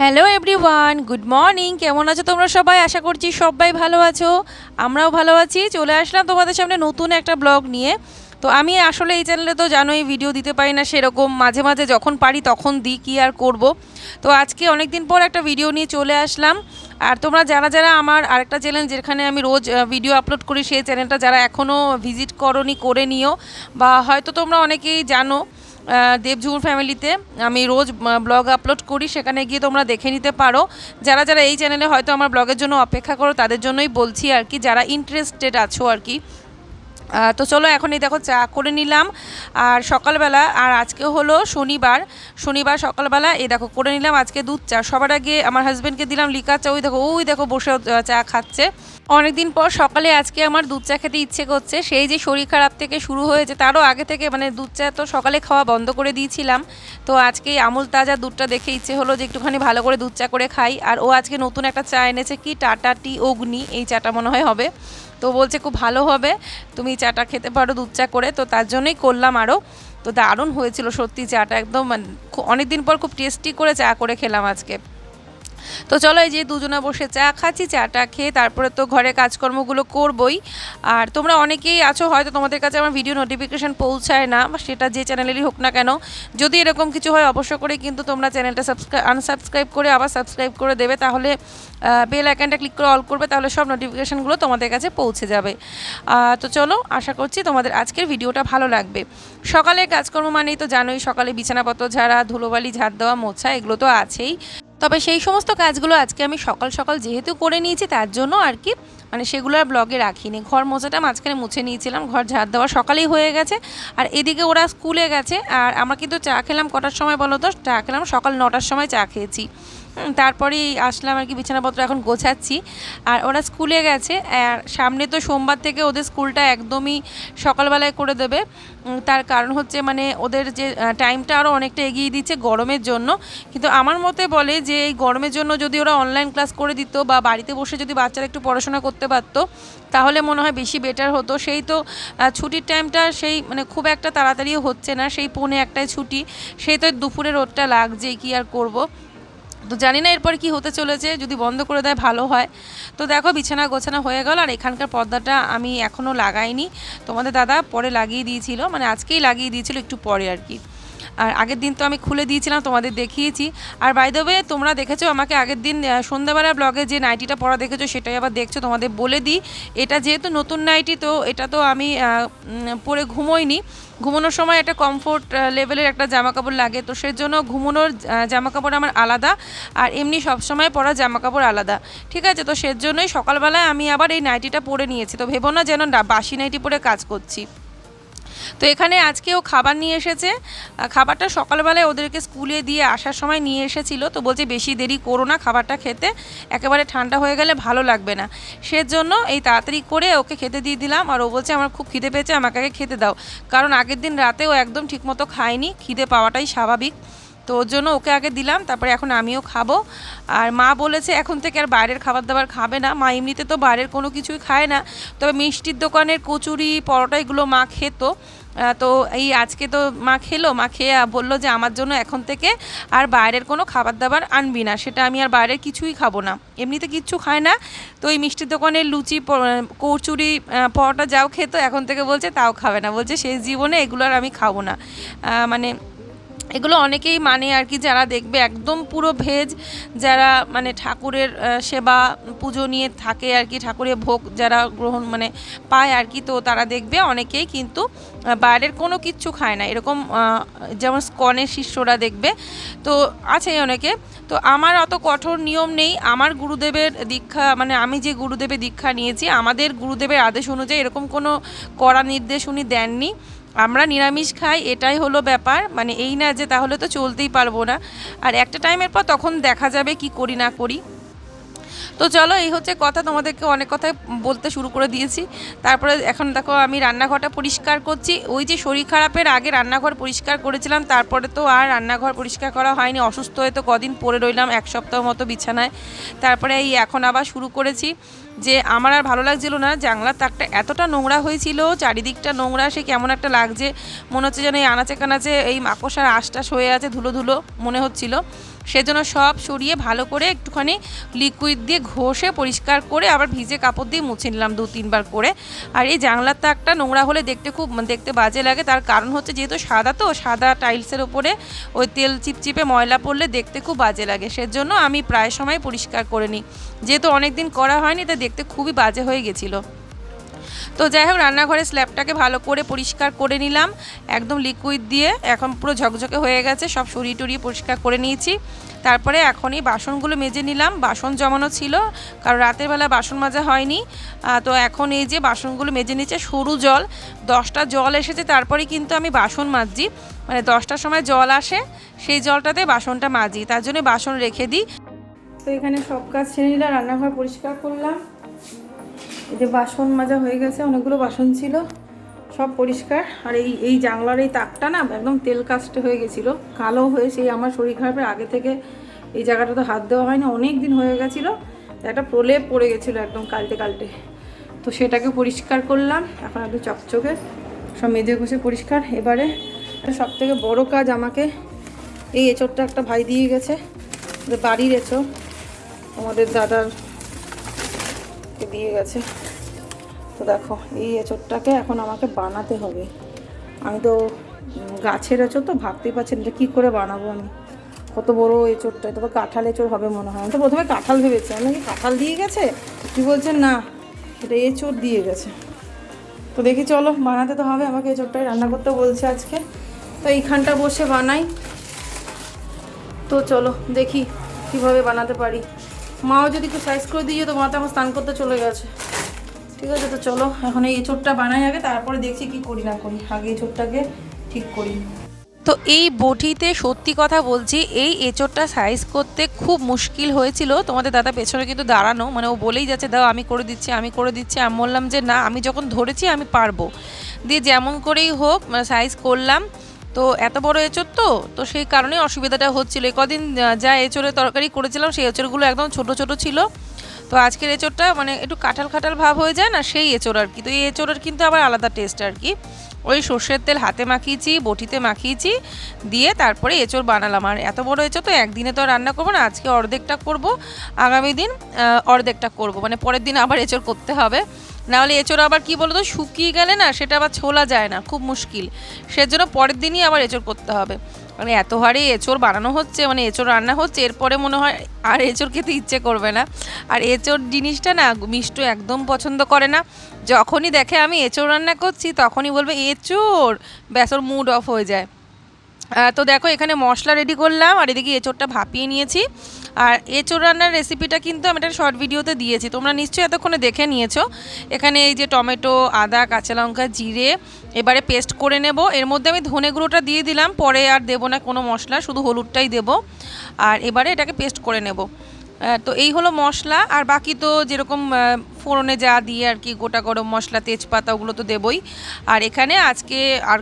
Hello everyone good morning কেমন আছো তোমরা সবাই? আশা করছি সবাই ভালো আছো। আমরাও ভালো আছি। চলে আসলাম তোমাদের সামনে নতুন একটা ব্লগ নিয়ে। তো আমি আসলে এই চ্যানেলে তো জানোই ভিডিও দিতে পারি না সেরকম। মাঝে মাঝে যখন পারি তখন দিই, কী আর করব? তো আজকে অনেক দিন পর একটা ভিডিও নিয়ে চলে আসলাম। আর তোমরা যারা যারা আমার আরেকটা চ্যানেল যেখানে আমি রোজ ভিডিও আপলোড করি, সেই চ্যানেলটা যারা এখনও ভিজিট করনি, করে নিও। বা হয়তো তোমরা অনেকেই জানো দেবঝুমুর ফ্যামিলিতে আমি রোজ ব্লগ আপলোড করি, সেখানে গিয়ে তোমরা দেখে নিতে পারো। যারা যারা এই চ্যানেলে হয়তো আমার ব্লগের জন্য অপেক্ষা করো, তাদের জন্যই বলছি আর কি, যারা ইন্টারেস্টেড আছো আর কি তো চলো এখনই দেখো চা করে নিলাম। আর সকালবেলা, আর আজকে হলো শনিবার। শনিবার সকালবেলা এই দেখো করে নিলাম আজকে দুধ চা। সবার আগে আমার হাজব্যান্ডকে দিলাম লিকা চা। ওই দেখো ওই দেখো বসে চা খাচ্ছে। অনেকদিন পর সকালে আজকে আমার দুধ চা খেতে ইচ্ছে করছে। সেই যে শরীর খারাপ থেকে শুরু হয়েছে, তারও আগে থেকে মানে দুধ চা তো সকালে খাওয়া বন্ধ করে দিয়েছিলাম। তো আজকে আমুল তাজা দুধটা দেখে ইচ্ছে হলো যে একটুখানি ভালো করে দুধ চা করে খাই। আর ও আজকে নতুন একটা চা এনেছে কি? টাটা টি অগ্নি। এই চাটা মনে হয় হবে। তো বলছে, খুব ভালো হবে। তুমি চাটা খেতে পারো, দুধ চা করে। তো তার জন্যই করলাম আরও তো দারুণ হয়েছিল সত্যি চাটা, একদম অনেক দিন পর খুব টেস্টি করে চা করে খেলাম আজকে। তো চলো এই যে দুজনে বসে চা খাচ্ছি, চাটা খেয়ে তারপরে তো ঘরে কাজকর্মগুলো করবই। আর তোমরা অনেকেই আছো, হয়তো তোমাদের কাছে আমার ভিডিও নোটিফিকেশান পৌঁছায় না, বা সেটা যে চ্যানেলেরই হোক না কেন। যদি এরকম কিছু হয় অবশ্য করে কিন্তু তোমরা চ্যানেলটা সাবস্ক্রাইব আনসাবস্ক্রাইব করে আবার সাবস্ক্রাইব করে দেবে, তাহলে বেল আইকনটা ক্লিক করে অল করবে, তাহলে সব নোটিফিকেশানগুলো তোমাদের কাছে পৌঁছে যাবে। তো চলো, আশা করছি তোমাদের আজকের ভিডিওটা ভালো লাগবে। সকালে কাজকর্ম মানেই তো জানোই, সকালে বিছানাপত্র ঝাড়া, ধুলোবালি ঝাড় দেওয়া, মোছা, এগুলো তো আছেই। তবে সেই সমস্ত কাজগুলো আজকে আমি সকাল সকাল যেহেতু করে নিয়েছি, তার জন্য আর কি মানে সেগুলো আর ব্লগে রাখিনি। ঘর মোছাটা মাঝখানে মুছে নিয়েছিলাম, ঘর ঝাড় দেওয়া সকালেই হয়ে গেছে। আর এদিকে ওরা স্কুলে গেছে, আর আমরা কিন্তু চা খেলাম কটার সময় বলো তো? চা খেলাম সকাল নটার সময় চা খেয়েছি। তারপরেই আসলাম আর কি বিছানাপত্র এখন গোছাচ্ছি। আর ওরা স্কুলে গেছে, আর সামনে তো সোমবার থেকে ওদের স্কুলটা একদমই সকালবেলায় করে দেবে। তার কারণ হচ্ছে মানে ওদের যে টাইমটা আরও অনেকটা এগিয়ে দিচ্ছে গরমের জন্য। কিন্তু আমার মতে বলে যে, এই গরমের জন্য যদি ওরা অনলাইন ক্লাস করে দিত বা বাড়িতে বসে যদি বাচ্চারা একটু পড়াশোনা করতে পারতো, তাহলে মনে হয় বেশি বেটার হতো। সেই তো ছুটির টাইমটা সেই মানে খুব একটা তাড়াতাড়িও হচ্ছে না। সেই পৌনে একটায় ছুটি, সেই তো দুপুরে রোদটা লাগছেই, কি আর করব? তো জানি না এরপর কি হতে চলেছে, যদি বন্ধ করে দেয় ভালো হয়। তো দেখো বিছানা গোছানো হয়ে গেল, আর এখানকার পর্দাটা আমি এখনও লাগাইনি। তোমাদের দাদা পরে লাগিয়ে দিয়েছিল মানে আজকেই লাগিয়ে দিয়েছিল, একটু পরে আর কি। আর আগের দিন তো আমি খুলে দিয়েছিলাম, তোমাদের দেখিয়েছি। আর বাই দ্য ওয়ে তোমরা দেখেছ আমাকে আগের দিন সন্ধ্যাবেলা ব্লগে যে নাইটিটা পরা দেখেছ, সেটাই আবার দেখছ, তোমাদের বলে দিই। এটা যেহেতু নতুন নাইটি তো এটা তো আমি পরে ঘুমোইনি। ঘুমানোর সময় একটা কমফোর্ট লেভেলের একটা জামা কাপড় লাগে, তো সেজন্য ঘুমানোর জামা কাপড় আমার আলাদা। আর এমনি সবসময় পরা জামা কাপড় আলাদা। ঠিক আছে, তো সেজন্যই সকালবেলায় আমি আবার এই নাইটিটা পরে নিয়েছি। তো ভেবো না যেন বাসি নাইটি পরে কাজ করছি। তো এখানে আজকে ও খাবার নিয়ে এসেছে। খাবারটা সকালবেলায় ওদেরকে স্কুলে দিয়ে আসার সময় নিয়ে এসেছিল। তো বলছে বেশি দেরি করো না খাবারটা খেতে। একেবারে ঠান্ডা হয়ে গেলে ভালো লাগবে না। সেজন্য এই তাড়াতাড়ি করে ওকে খেতে দিয়ে দিলাম। আর ও বলছে, আমার খুব খিদে পেয়েছে, আমাকে আগে খেতে দাও। কারণ আগের দিন রাতে ও একদম ঠিকমতো খায়নি। খিদে পাওয়াটাই স্বাভাবিক। তো ওর জন্য ওকে আগে দিলাম, তারপরে এখন আমিও খাব। আর মা বলেছে, এখন থেকে আর বাইরের খাবার দাবার খাবে না। মা এমনিতে তো বাইরের কোনো কিছুই খায় না। তবে মিষ্টির দোকানের কচুরি, পরোটা এগুলো মা খেত। তো এই আজকে তো মা খেলো, মা খেয়ে বলল যে আমার জন্য এখন থেকে আর বাইরের কোনো খাবার দাবার আনবি না, সেটা আমি আর বাইরের কিছুই খাব না। এমনিতে কিচ্ছু খায় না, তো এই মিষ্টির দোকানের লুচি কচুরি পরোটা যাও খেতো এখন থেকে বলছে তাও খাবে না, বলছে সেই জীবনে এগুলো আর আমি খাব না। মানে এগুলো অনেকেই মানে আর কি, যারা দেখবে একদম পুরো ভেজ, যারা মানে ঠাকুরের সেবা, পুজো নিয়ে থাকে আর কি, ঠাকুরের ভোগ যারা গ্রহণ মানে পায় আর কি, তো তারা দেখবে অনেকেই কিন্তু বাইরের কোনো কিচ্ছু খায় না। এরকম যেমন স্কনের শিষ্যরা দেখবে। তো আছে অনেকে। তো আমার অত কঠোর নিয়ম নেই। আমার গুরুদেবের দীক্ষা মানে আমি যে গুরুদেবের দীক্ষা নিয়েছি, আমাদের গুরুদেবের আদেশ অনুযায়ী এরকম কোনো কড়া নির্দেশ উনি দেননি। আমরা নিরামিষ খাই, এটাই হলো ব্যাপার। মানে এই না যে তাহলে তো চলতেই পারব না। আর একটা টাইমের পর তখন দেখা যাবে কি করি না করি। তো চলো, এই হচ্ছে কথা। তোমাদেরকে অনেক কথাই বলতে শুরু করে দিয়েছি। তারপরে এখন দেখো, আমি রান্নাঘরটা পরিষ্কার করছি। ওই যে শরীর খারাপের আগে রান্নাঘর পরিষ্কার করেছিলাম। তারপরে তো আর রান্নাঘর পরিষ্কার করা হয়নি। অসুস্থ হয়ে তো কদিন পরে রইলাম, এক সপ্তাহ মতো বিছানায়। তারপরে এই এখন আবার শুরু করেছি। যে আমার আর ভালো লাগছিল না জানলার তাকটা এতটা নোংরা হয়েছিল, চারিদিকটা নোংরা, সে কেমন একটা লাগছে। মনে হচ্ছে যেন এই আনাচে কানাচে এই মাকড়সার আশটাস হয়ে আছে, ধুলো ধুলো মনে হচ্ছিল। সেজন্য সব সরিয়ে ভালো করে একটুখানি লিকুইড দিয়ে ঘষে পরিষ্কার করে আবার ভিজে কাপড় দিয়ে মুছে নিলাম দু, তিনবার করে। আর এই জানলার তাকটা নোংরা হলে দেখতে খুব দেখতে বাজে লাগে। তার কারণ হচ্ছে যেহেতু সাদা তো, সাদা টাইলসের ওপরে ওই তেল চিপচিপে ময়লা পড়লে দেখতে খুব বাজে লাগে। সেজন্য আমি প্রায় সময় পরিষ্কার করে নিই। যেহেতু অনেক দিন করা হয়নি তাই দেখতে খুবই বাজে হয়ে গেছিল। তো যাই হোক, রান্নাঘরের স্ল্যাবটাকে ভালো করে পরিষ্কার করে নিলাম। একদম লিকুইড দিয়ে এখন পুরো ঝকঝকে হয়ে গেছে, সব সরিয়ে টরিয়ে পরিষ্কার করে নিয়েছি। তারপরে এখন এই বাসনগুলো মেজে নিলাম, বাসন জমানো ছিল, কারণ রাতের বেলা বাসন মাজা হয়নি। তো এখন এই যে বাসনগুলো মেজে নিচ্ছে সরু জল, দশটা জল এসেছে, তারপরে কিন্তু আমি বাসন মাজছি। মানে দশটার সময় জল আসে, সেই জলটাতে বাসনটা মাজি, তার জন্য বাসন রেখে দিই। তো এখানে সব কাজ ছেড়ে নিলাম, রান্নাঘর পরিষ্কার করলাম। এই যে বাসন মাজা হয়ে গেছে, অনেকগুলো বাসন ছিল, সব পরিষ্কার। আর এই এই জানলার এই তাকটা না একদম তেল কাস্টে হয়ে গেছিল, কালো হয়ে সেই আমার শরীর খারাপের আগে থেকে এই জায়গাটা তো হাত দেওয়া হয়নি, অনেক দিন হয়ে গেছিল, একটা প্রলেপ পড়ে গেছিল একদম কালটে কালটে। তো সেটাকে পরিষ্কার করলাম, এখন একটু চকচকে, সব মেজে ঘষে পরিষ্কার। এবারে সব থেকে বড় কাজ আমাকে এই এঁচড়টা একটা ভাই দিয়ে গেছে বাড়ির এঁচড়, আমাদের দাদার কে দিয়ে গেছে। তো দেখো, এই এঁচড়টাকে এখন আমাকে বানাতে হবে। আমি তো গাছের এঁচড় তো ভাবতেই পারছি যে কী করে বানাবো আমি। কত বড় এঁচড়টা তো কাঁঠাল এঁচড় হবে মনে হয়। আমি তো প্রথমে কাঁঠাল ভেবেছি। আমি কি কাঁঠাল দিয়ে গেছে? কি বলছেন না, এটা এঁচড় দিয়ে গেছে। তো দেখি, চলো, বানাতে তো হবে। আমাকে এঁচড়টাই রান্না করতে বলছে আজকে। তো এইখানটা বসে বানাই। তো চলো, দেখি কীভাবে বানাতে পারি। মাও যদি একটু সাইজ করে দিয়ে তো মা তো আমার স্নান করতে চলে গেছে। ঠিক আছে, তো চলো, এখন এই এঁচোড়টা বানাই আগে, তারপরে দেখছি কি করি না করি। আগে এঁচোড়টাকে ঠিক করি। তো এই বটিতে সত্যি কথা বলছি, এই এঁচোড়টা সাইজ করতে খুব মুশকিল হয়েছিল। তোমাদের দাদা পেছনে কিন্তু দাঁড়ানো মানে ও বলেই যাচ্ছে, দাও, আমি করে দিচ্ছি, আমি করে দিচ্ছি। আমি বললাম যে, না, আমি যখন ধরেছি, আমি পারব। দিয়ে যেমন করেই হোক সাইজ করলাম। তো এত বড় এঁচড় তো? তো সেই কারণে অসুবিধাটা হচ্ছিল। কদিন যা এঁচড়ের তরকারি করেছিলাম, সেই এঁচড়গুলো একদম ছোট ছোট ছিল। তো আজকের এঁচড়টা মানে একটু কাঁঠাল খাটাল ভাব হয়ে যায় না, সেই এঁচড় আর কি। তো এই এঁচড়ের কিন্তু আবার আলাদা টেস্ট আর কি। ওই সর্ষের তেল হাতে মাখিয়েছি, বটিতে মাখিয়েছি, দিয়ে তারপরে এঁচড় বানালাম। আর এত বড় এঁচড় তো একদিনে তো রান্না করব না, আজকে অর্ধেকটা করব। আগামী দিন অর্ধেকটা করব। মানে পরের দিন আবার এঁচড় করতে হবে। নাহলে এঁচড় আবার কি বলতো, শুকিয়ে গেলে না সেটা আবার ছোলা যায় না, খুব মুশকিল। সেজন্য পরের দিনই আবার এঁচড় করতে হবে। মানে এত হারে এঁচড় বানানো হচ্ছে মানে এঁচড় রান্না হচ্ছে, এরপরে মনে হয় আর এঁচড় খেতে ইচ্ছে করবে না। আর এঁচড় জিনিসটা না মিষ্টু একদম পছন্দ করে না। যখনই দেখে আমি এঁচড় রান্না করছি, তখনই বলবে, এঁচড়! ব্যাস, ওর মুড অফ হয়ে যায়। তো দেখো, এখানে মশলা রেডি করলাম, আর এদিকে এঁচোড়টা ভাপিয়ে নিয়েছি। আর এঁচোড় রান্নার রেসিপিটা কিন্তু আমি একটা শর্ট ভিডিওতে দিয়েছি। তোমরা নিশ্চয়ই এতক্ষণে দেখে নিয়েছো। এখানে এই যে টমেটো, আদা, কাঁচা লঙ্কা, জিরে, এবারে পেস্ট করে নেব। এর মধ্যে আমি ধনে গুঁড়োটা দিয়ে দিলাম, পরে আর দেবো না কোনো মশলা, শুধু হলুদটাই দেবো। আর এবারে এটাকে পেস্ট করে নেব। তো এই হলো মশলা, আর বাকি তো যেরকম ফোড়নে যা দিয়ে আর কি গোটা গরম মশলা, তেজপাতা ওগুলো তো দেবই। আর এখানে আজকে আর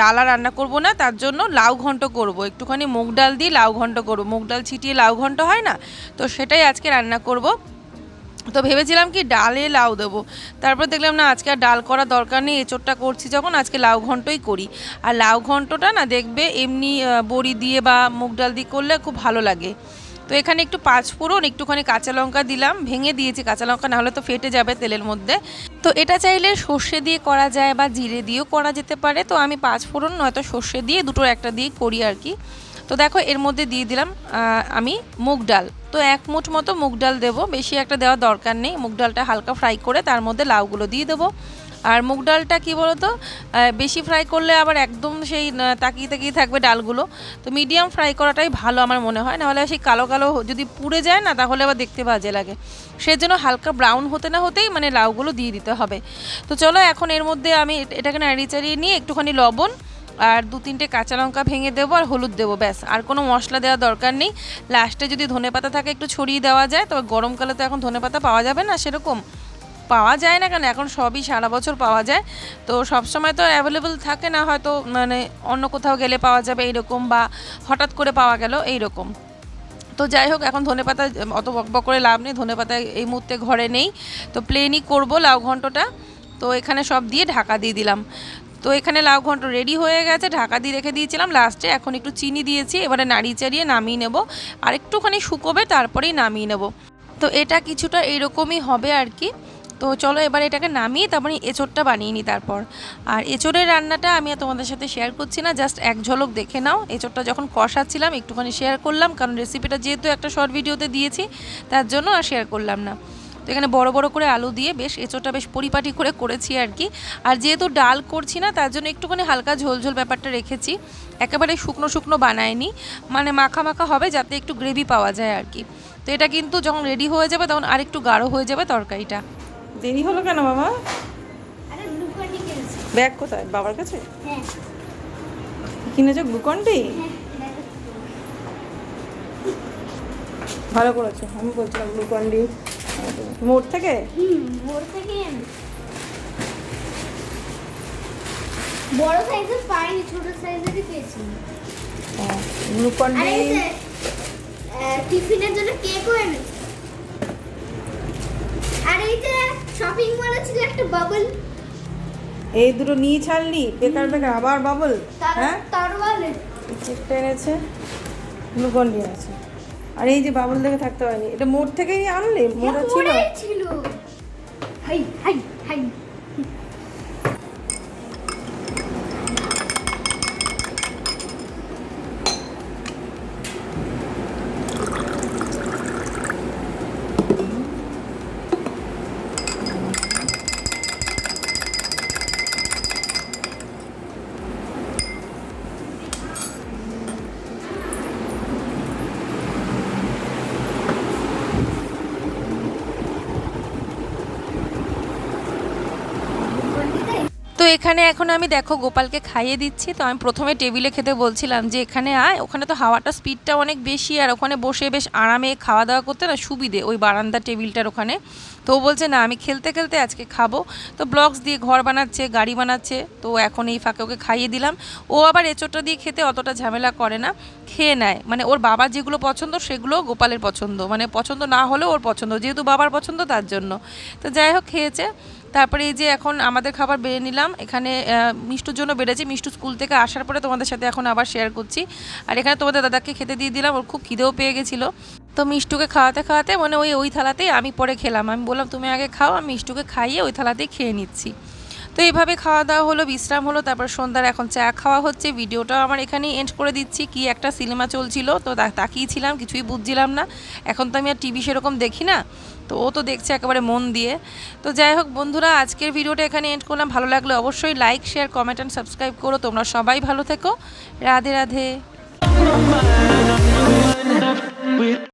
ডাল রান্না করব না, তার জন্য লাউ ঘন্ট করব। একটুখানি মুগ ডাল দিয়ে লাউ ঘন্ট করব। মুগ ডাল ছিটিয়ে লাউ ঘন্ট হয় না? তো সেটাই আজকে রান্না করব। তো ভেবেছিলাম কি ডালে লাউ দেবো। তারপর দেখলাম না, আজকে আর ডাল করা দরকার নেই, এঁচোড়টা করছি যখন, আজকে লাউ ঘন্টই করি। আর লাউ ঘন্টটা না, দেখবে এমনি বড়ি দিয়ে বা মুগ ডাল দিয়ে করলে খুব ভালো লাগে। তো এখানে একটু পাঁচ ফোড়ন, একটুখানি কাঁচা লঙ্কা দিলাম, ভেঙে দিয়েছি কাঁচা লঙ্কা, নাহলে তো ফেটে যাবে তেলের মধ্যে। তো এটা চাইলে সর্ষে দিয়ে করা যায় বা জিরে দিয়েও করা যেতে পারে। তো আমি পাঁচ ফোড়ন, নয়তো সর্ষে দিয়ে দুটোর একটা দিয়ে করি আর কি। তো দেখো, এর মধ্যে দিয়ে দিলাম আমি মুগ ডাল। তো এক মুঠ মতো মুগ ডাল দেবো, বেশি একটা দেওয়ার দরকার নেই। মুগ ডালটা হালকা ফ্রাই করে তার মধ্যে লাউগুলো দিয়ে দেবো। আর মুগ ডালটা কি বলতো? বেশি ফ্রাই করলে আবার একদম সেই তাকিয়ে তাকিয়ে থাকবে ডালগুলো। তো মিডিয়াম ফ্রাই করাটাই ভালো আমার মনে হয়। নাহলে সেই কালো কালো যদি পুড়ে যায় না, তাহলে আবার দেখতে বাজে লাগে। সেজন্য হালকা ব্রাউন হতে না হতেই মানে লাউগুলো দিয়ে দিতে হবে। তো চলো এখন এর মধ্যে আমি এটাকে নাড়িয়ে চাড়িয়ে নিয়ে একটুখানি লবণ আর দু তিনটে কাঁচা লঙ্কা ভেঙে দেবো আর হলুদ দেবো, ব্যাস। আর কোনো মশলা দেওয়ার দরকার নেই। লাস্টে যদি ধনেপাতা থাকে একটু ছড়িয়ে দেওয়া যায়, তবে গরমকালে তো এখন ধনেপাতা পাওয়া যাবে না সেরকম। পাওয়া যায় না কেন? এখন সবই সারা বছর পাওয়া যায়। তো সব সময় তো অ্যাভেলেবল থাকে না, হয়তো মানে অন্য কোথাও গেলে পাওয়া যাবে এইরকম বা হঠাৎ করে পাওয়া গেল এইরকম। তো যাই হোক, এখন ধনেপাতা অত বকবক করে লাভ নেই, ধনেপাতা এই মুহূর্তে ঘরে নেই। তো প্লেনই করব লাউ ঘন্টটা। তো এখানে সব দিয়ে ঢাকা দিয়ে দিলাম। তো এখানে লাউ ঘন্ট রেডি হয়ে গেছে, ঢাকা দিয়ে রেখে দিয়েছিলাম। লাস্টে এখন একটু চিনি দিয়েছি, এবারে নাড়িয়ে চাড়িয়ে নামিয়ে নেব। আর একটুখানি শুকোবে, তারপরেই নামিয়ে নেব। তো এটা কিছুটা এইরকমই হবে আর কি। তো চলো এবার এটাকে নামিয়ে তারপরে এঁচোড়টা বানিয়ে নিই তারপর। আর এঁচোড়ের রান্নাটা আমি তোমাদের সাথে শেয়ার করছি না জাস্ট এক ঝলক দেখে নাও। এঁচোড়টা যখন কষাচ্ছিলাম, একটুখানি শেয়ার করলাম, কারণ রেসিপিটা যেহেতু একটা শর্ট ভিডিওতে দিয়েছি, তার জন্য আর শেয়ার করলাম না। তো এখানে বড় বড় করে আলু দিয়ে বেশ এঁচোড়টা বেশ পরিপাটি করে করেছি আর কি। আর যেহেতু ডাল করছি না, তার জন্য একটুখানি হালকা ঝোল ঝোল ব্যাপারটা রেখেছি। একেবারে শুকনো শুকনো বানায়নি মানে মাখা মাখা হবে যাতে একটু গ্রেভি পাওয়া যায় আর কি। তো এটা কিন্তু যখন রেডি হয়ে যাবে, তখন আরেকটু গাঢ় হয়ে যাবে তরকারিটা। দেরি হলো কেন বাবা ব্যাগ কোথায়? বাবার কাছে? হ্যাঁ। কিনেছো গ্লুকন্ডি? হ্যাঁ ভালো করেছ। আমি বলছিলাম গ্লুকন্ডি। মোড় থেকে? হুম থেকে বড় সাইজের পাইনি ছোট সাইজেরই পেয়েছি। আর গ্লুকন্ডি টিফিনের জন্য কেকও এনেছি। আর এই যে শপিং মলে ছিল একটা বাবল এই দুটো নিয়ে ছাড়লি? বেকার বেকার আবার বাবল হ্যাঁ? কেকটা এনেছে। গ্লুকন্ডি আছে আর এই যে বাবল দেখে থাকতে পারিনি। এটা মোড় থেকেই আনলে? মোড় ছিল? ছিল। Hi hi hi. তো এখানে এখন আমি দেখো গোপালকে খাইয়ে দিচ্ছি। তো আমি প্রথমে টেবিলে খেতে বলছিলাম যে, এখানে আয়, ওখানে তো হাওয়াটা স্পিডটা অনেক বেশি আর ওখানে বসে বেশ আরামে খাওয়া দাওয়া করতে না সুবিধে ওই বারান্দা টেবিলটার ওখানে। তো বলছে, না, আমি খেলতে খেলতে আজকে খাব। তো ব্লগস দিয়ে ঘর বানাচ্ছে, গাড়ি বানাচ্ছে, তো এখন এই ফাঁকে ওকে খাইয়ে দিলাম। ও আবার এঁচোড়টা দিয়ে খেতে অতটা ঝামেলা করে না, খেয়ে নেয়। মানে ওর বাবা যেগুলো পছন্দ সেগুলো গোপালের পছন্দ। মানে পছন্দ না হলেও ওর পছন্দ, যেহেতু বাবার পছন্দ তার জন্য। তো যাই হোক, খেয়েছে। তারপরে এই যে এখন আমাদের খাবার বেড়ে নিলাম, এখানে মিষ্টুর জন্য বেড়েছে। মিষ্টু স্কুল থেকে আসার পরে তোমাদের সাথে এখন আবার শেয়ার করছি। আর এখানে তোমাদের দাদাকে খেতে দিয়ে দিলাম, ওর খুব খিদেও পেয়ে গেছিল। তো মিষ্টুকে খাওয়াতে খাওয়াতে মানে ওই ওই থালাতেই আমি পরে খেলাম। আমি বললাম, তুমি আগে খাও, আমি মিষ্টুকে খাইয়ে ওই থালাতেই খেয়ে নিচ্ছি। তো এইভাবে খাওয়া দাওয়া হলো, বিশ্রাম হলো, তারপর সন্ধ্যার এখন চা খাওয়া হচ্ছে। ভিডিওটাও আমার এখানেই এন্ড করে দিচ্ছি, কি একটা সিনেমা চলছিল, তো তাকিয়েছিলাম, কিছুই বুঝছিলাম না। এখন তো আমি আর টিভি সেরকম দেখি না, তো ও তো দেখছে একেবারে মন দিয়ে। তো যাই হোক বন্ধুরা, আজকের ভিডিওটা এখানে এন্ড করলাম। ভালো লাগলে অবশ্যই like share comment and subscribe করো। তোমরা সবাই ভালো থেকো। রাধে রাধে।